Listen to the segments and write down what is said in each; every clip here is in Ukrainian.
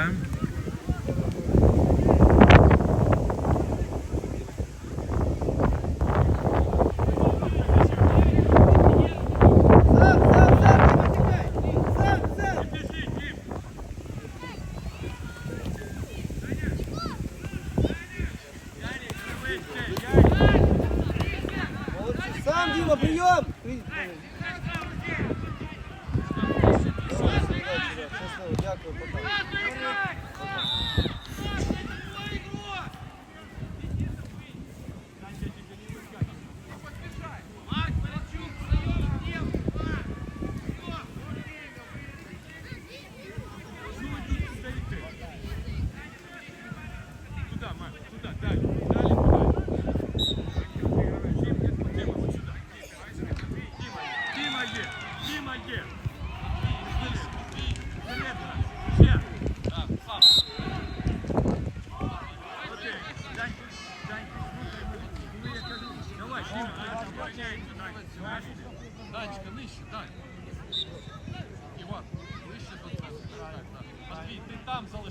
Вітаємо.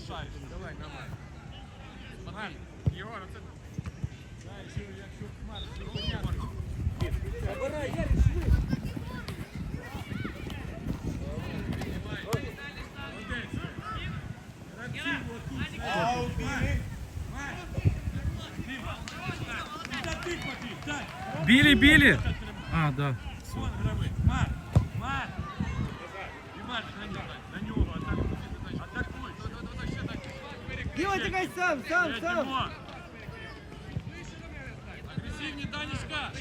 Рушаєш. Давай, давай. Смотри. Єгор, оце... Дай, якщо хмар, Забирай, Ярик, швидше. А, убили. Били, били. А, да. Марк, Марк, Марк. Марк, Діма, тікай сам, сам, сам! Агресивні, Данішка!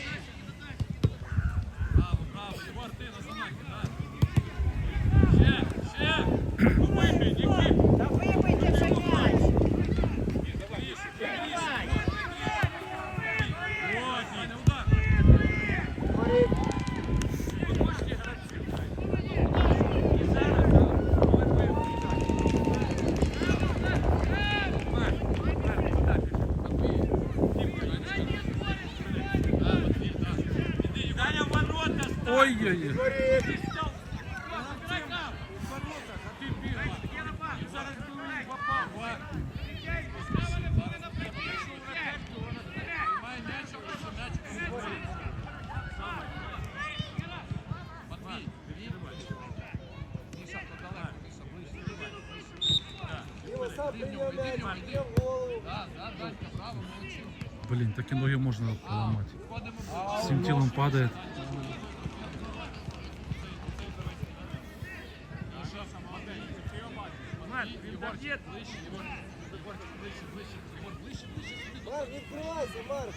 Ой-ой-ой. Блин, такие ноги можно поломать. Всем телом падает. Марк, відкривайся, Марк!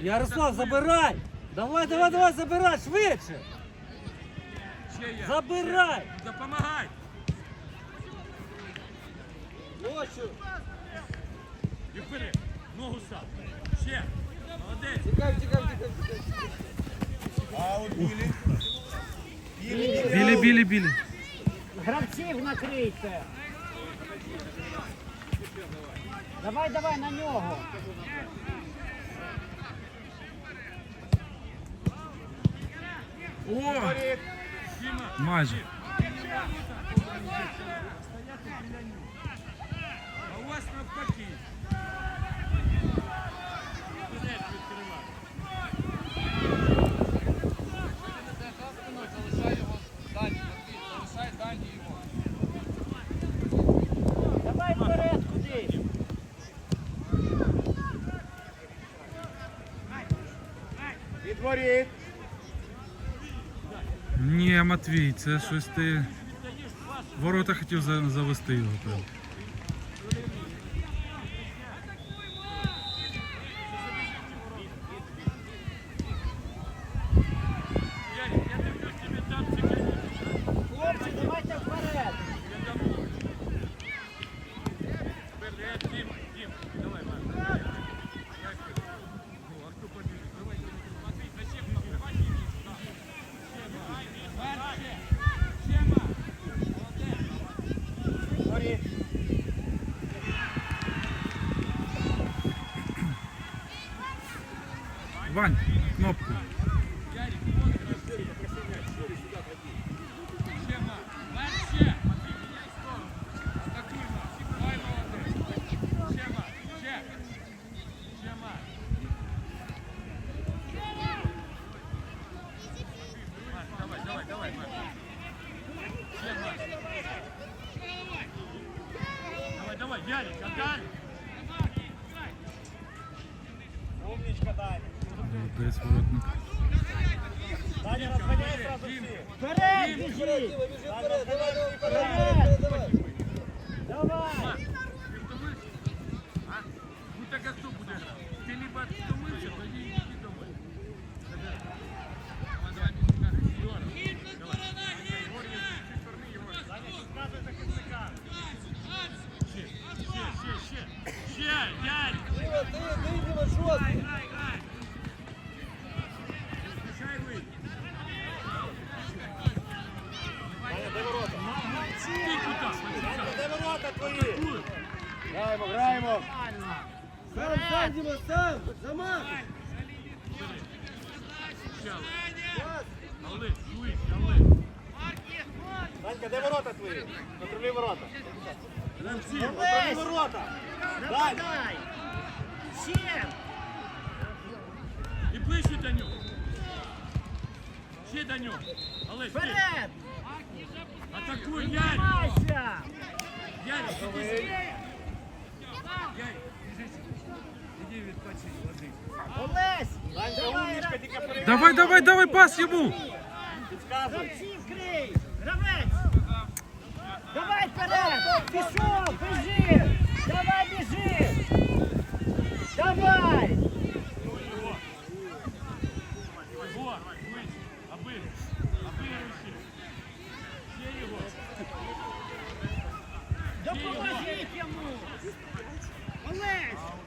Ярослав, забирай! Давай, давай, давай, забирай, швидше! Забирай! Допомагай! Ночу! Юпери! Ногу сам! Ще! Молодець! Тікай, тікай, тікай, білі! Білі, білі, білі! білі. Гравців накрийте! Давай, давай на нього! Boa! Mais. Матвій, це щось ти ворота хотів завести його. так. Нападай! Ще! І ближче до нього! Ще до нього! Але Вперед! Атакуй, Ярик! Тримайся! Ярик, іди сюди! Ярик, іди сюди! Відпочинь, ложись. Олесь! Давай, Давай, давай, пас йому! Підказуй! Крий! Гравець! Давай вперед! Пішов, біжи! давай бежи! Давай! Да поможіть йому! Олесь!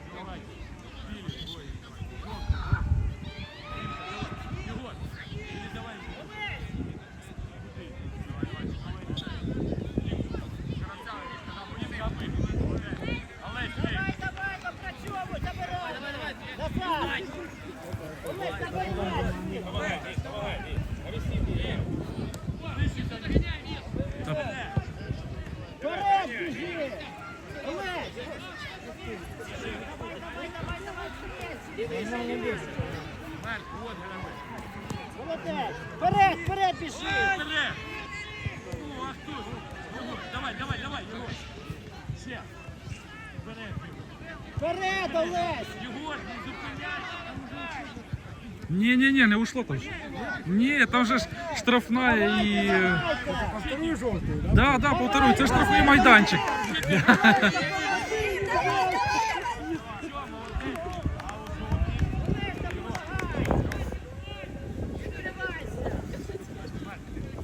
Молодець! Вперед, вперед пиши. Вперед! Давай, давай, давай, Єгор! Ще! Вперед! Вперед, Олесь! Не, не, не, не не ушло там. Не, там же штрафная и... Да, да, повторюю, это штрафный майданчик.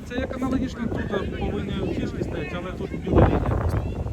Це як аналогічно тут е, повинні кішки стоять, але тут біла лінія просто.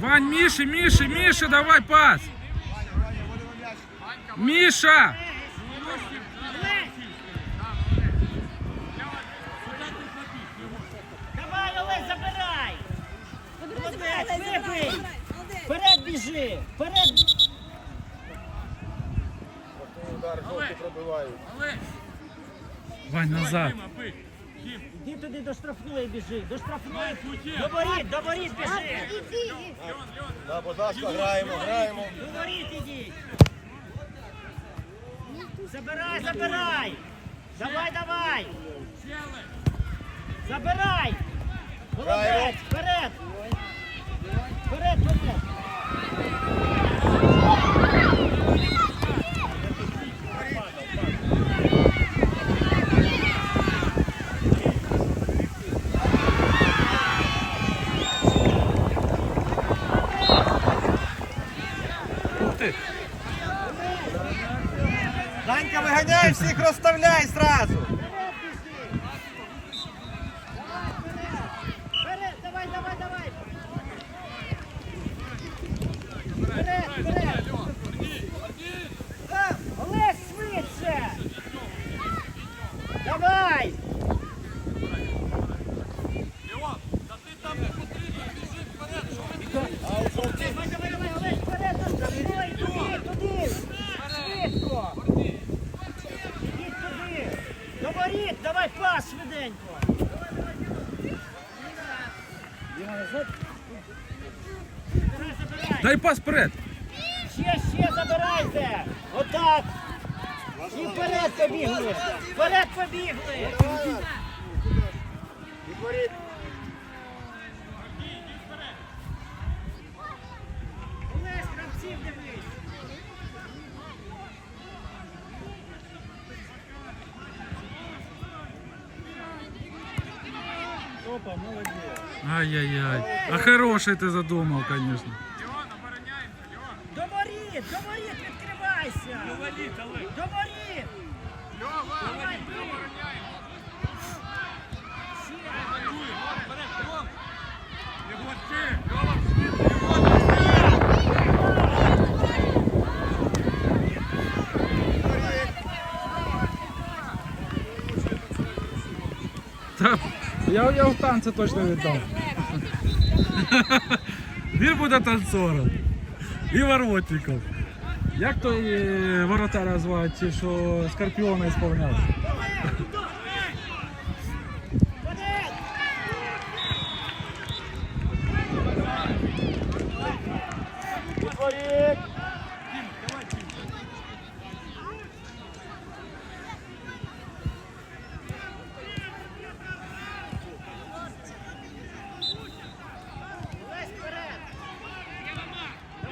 Вань, Міші, Міші, Міші, давай пас! Міша! Давай, Олесь, забирай. Молодець, вибий. Вперед біжи. Вперед. Удар жовтий пробивають. Вань, назад. Іди туди до штрафної біжи. До штрафної. До воріт, до воріт біжи. Да, будь ласка, граємо, граємо. До. Забирай, забирай. Давай, давай. Забирай. Молодець, вперед. Вперед, вперед. Всіх, розставляй сразу. І вперед побігли! Вперед побігли! Відворіть. Олесь, гравців дивись! Ай-яй-яй. А хороший ти задумав, звісно. Леон, обороняємося, Леон. До воріт! До воріт відкривайся! Валіть, але. До воріт! я, я в танці точно віддав. Він буде танцором. І воротником. Як той е, воротара звати, що? Вперед! Відворіть.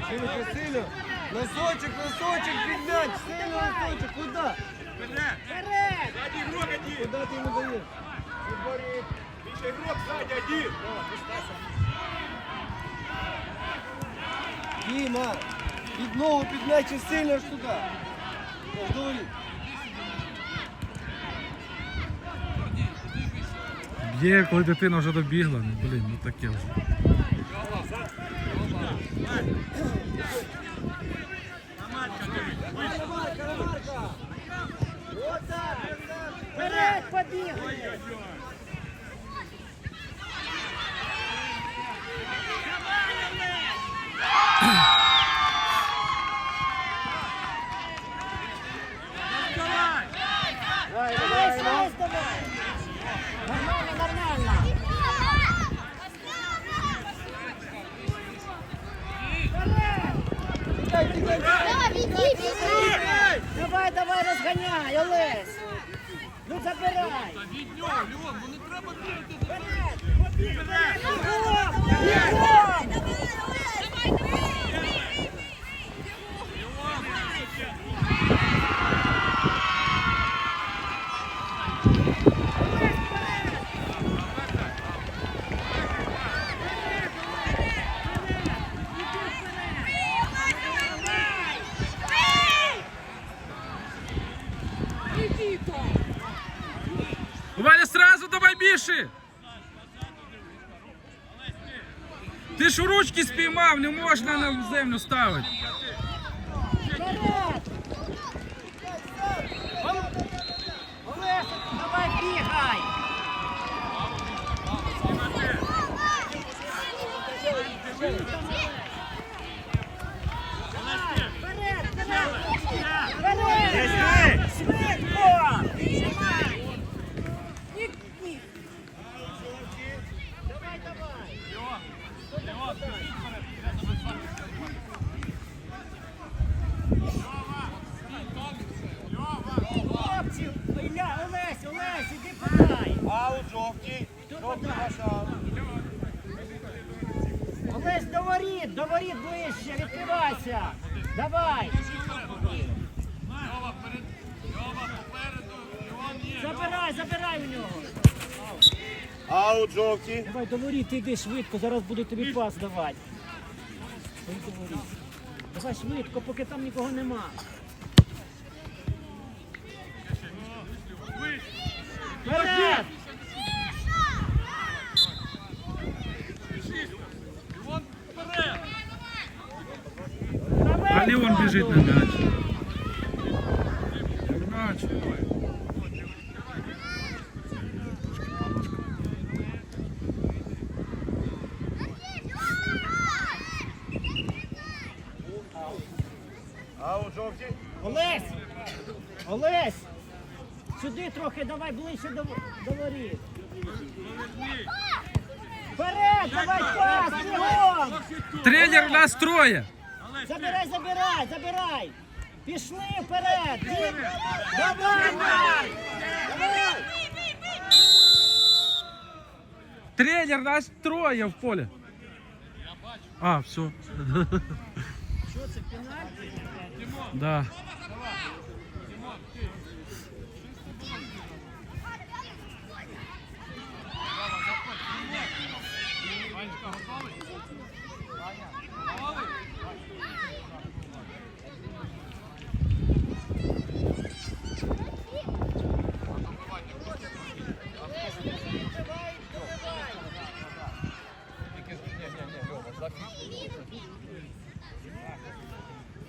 Сильно, сильно. Носочек, носочек, під м'яч. Сильно носочек. Куда? Вперед. Вперед! Сзади игрок один. Куда ты ему даешь? Відворіть. Більше игрок сзади один. Діма, під ногу, під сильно аж туди. Б'є, коли дитина вже добігла. Ну, блін, ну таке вже. Вперед побігли! Давай, Олесь! Давай. Олесь, Олесь, давай! Нормально, нормально! Вперед! Давай, Олесь! Ну забирай. Та від нього, Льон, ну не треба бігати до Вперед, побіг вперед. Бігом, бігом. Валя, сразу давай більше! Ти ж ручки спіймав, не можна на землю ставити. Вперед! Давай бігай! Вперед, вперед! Вперед! Швидко! Давай, давай! Хлопці, Ілля, Олесь, Олесь, іди подай! Аут жовтий. Жовтий ваш аут. Олесь, до воріт, до воріт ближче, відкривайся! Давай! Перед попереду, є. Забирай, забирай у нього! Аут жовтий. Давай до воріт, йди швидко, зараз буду тобі пас давати. Ой, до воріт. Давай швидко, поки там нікого нема. Вперед! Львон вперед. Давай, А Леон ззаду! Біжить на м'яч. М'яч. Олесь! Олесь! Сюди трохи давай ближче до, до воріт. Вперед, давай пас, бігом! Тренер нас троє. Забирай, забирай, забирай! Пішли вперед! Дід! Давай! Давай! Давай! Тренер нас троє в полі. А, все. Що це, пенальті? Да.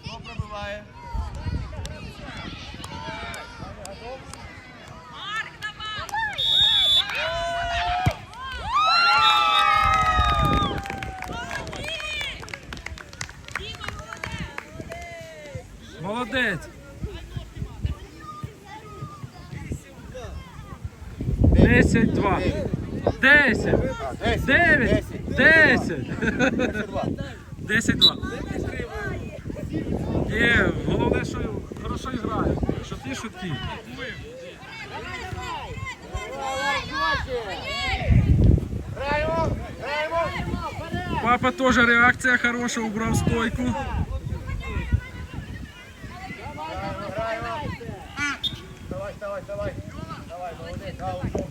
Хто пробиває? Молодець. Десять, два. Десять. Дев'ять. Десять. Десять, два. Є, головне, що хорошо грає. Шутки, шутки. Граємо! Граємо! Папа теж реакція хороша, убрав стойку. Давай, давай, давай. Давай, молодець,